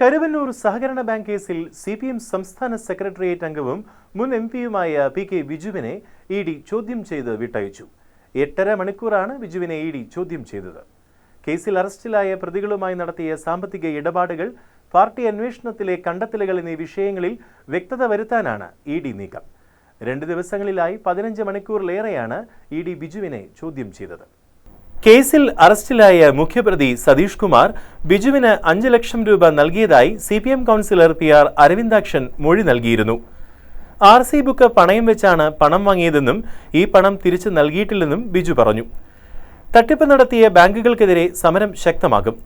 കരുവന്നൂർ സഹകരണ ബാങ്ക് കേസിൽ C P M സംസ്ഥാന സെക്രട്ടേറിയറ്റ് അംഗവും മുൻ എം പിയുമായ പി കെ ബിജുവിനെ ഇ ഡി ചോദ്യം ചെയ്ത് വിട്ടയച്ചു. എട്ടര മണിക്കൂറാണ് ബിജുവിനെ ഇ ഡി ചോദ്യം ചെയ്തത്. കേസിൽ അറസ്റ്റിലായ പ്രതികളുമായി നടത്തിയ സാമ്പത്തിക ഇടപാടുകൾ പാർട്ടി അന്വേഷണത്തിലെ കണ്ടെത്തലുകൾ എന്നീ വിഷയങ്ങളിൽ വ്യക്തത വരുത്താനാണ് ഇ ഡി നീക്കം. രണ്ട് ദിവസങ്ങളിലായി പതിനഞ്ച് മണിക്കൂറിലേറെയാണ് ഇ ഡി ബിജുവിനെ ചോദ്യം ചെയ്തത്. കേസിൽ അറസ്റ്റിലായ മുഖ്യപ്രതി സതീഷ് കുമാർ ബിജുവിന് അഞ്ച് ലക്ഷം രൂപ നൽകിയതായി C P M councillor P R Aravindakshan മൊഴി നൽകിയിരുന്നു. ആർ സി ബുക്ക് പണയം വെച്ചാണ് പണം വാങ്ങിയതെന്നും ഈ പണം തിരിച്ചു നൽകിയിട്ടില്ലെന്നും ബിജു പറഞ്ഞു. തട്ടിപ്പ് നടത്തിയ ബാങ്കുകൾക്കെതിരെ സമരം ശക്തമാകും.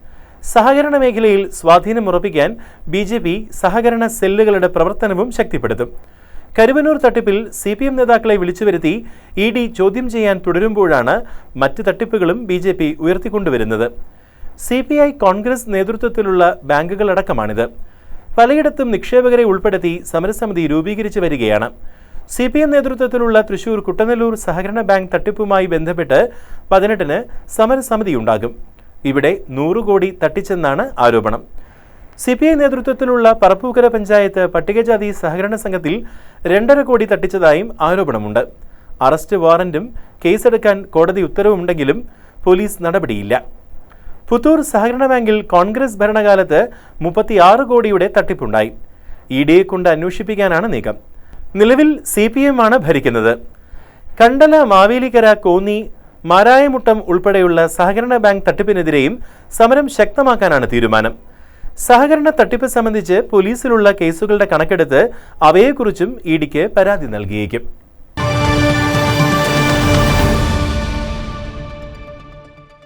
സഹകരണ മേഖലയിൽ സ്വാധീനമുറപ്പിക്കാൻ ബി ജെ പി സഹകരണ സെല്ലുകളുടെ പ്രവർത്തനവും ശക്തിപ്പെടുത്തും. കരുവന്നൂർ തട്ടിപ്പിൽ സി പി എം നേതാക്കളെ വിളിച്ചു വരുത്തി ഇ ഡി ചോദ്യം ചെയ്യാൻ തുടരുമ്പോഴാണ് മറ്റ് തട്ടിപ്പുകളും ബി ജെ പി ഉയർത്തിക്കൊണ്ടുവരുന്നത്. സി പി ഐ കോൺഗ്രസ് നേതൃത്വത്തിലുള്ള ബാങ്കുകളടക്കമാണിത്. പലയിടത്തും നിക്ഷേപകരെ ഉൾപ്പെടുത്തി സമരസമിതി രൂപീകരിച്ചു വരികയാണ്. സി പി എം നേതൃത്വത്തിലുള്ള തൃശൂർ കുട്ടനെല്ലൂർ സഹകരണ ബാങ്ക് തട്ടിപ്പുമായി ബന്ധപ്പെട്ട് പതിനെട്ടിന് സമരസമിതിയുണ്ടാകും ഇവിടെ നൂറ് കോടി തട്ടിച്ചെന്നാണ് ആരോപണം. സി പി ഐ നേതൃത്വത്തിലുള്ള പറപ്പൂക്കര പഞ്ചായത്ത് പട്ടികജാതി സഹകരണ സംഘത്തിൽ രണ്ടര കോടി തട്ടിച്ചതായും ആരോപണമുണ്ട്. അറസ്റ്റ് വാറന്റും കേസെടുക്കാൻ കോടതി ഉത്തരവുണ്ടെങ്കിലും പോലീസ് നടപടിയില്ല. പുത്തൂർ സഹകരണ ബാങ്കിൽ കോൺഗ്രസ് ഭരണകാലത്ത് മുപ്പത്തിയാറ് കോടിയുടെ തട്ടിപ്പുണ്ടായി. ഇ ഡിയെ കൊണ്ട് അന്വേഷിപ്പിക്കാനാണ് നീക്കം. നിലവിൽ സി പി എം ആണ് ഭരിക്കുന്നത്. കണ്ടല മാവേലിക്കര കോന്നി മാരായമുട്ടം ഉൾപ്പെടെയുള്ള സഹകരണ ബാങ്ക് തട്ടിപ്പിനെതിരെയും സമരം ശക്തമാക്കാനാണ് തീരുമാനം. സഹകരണ തട്ടിപ്പ് സംബന്ധിച്ച് പോലീസിലുള്ള കേസുകളുടെ കണക്കെടുത്ത് അവയെക്കുറിച്ചും ഇഡിക്ക് ഡിക്ക് പരാതി നൽകിയേക്കും.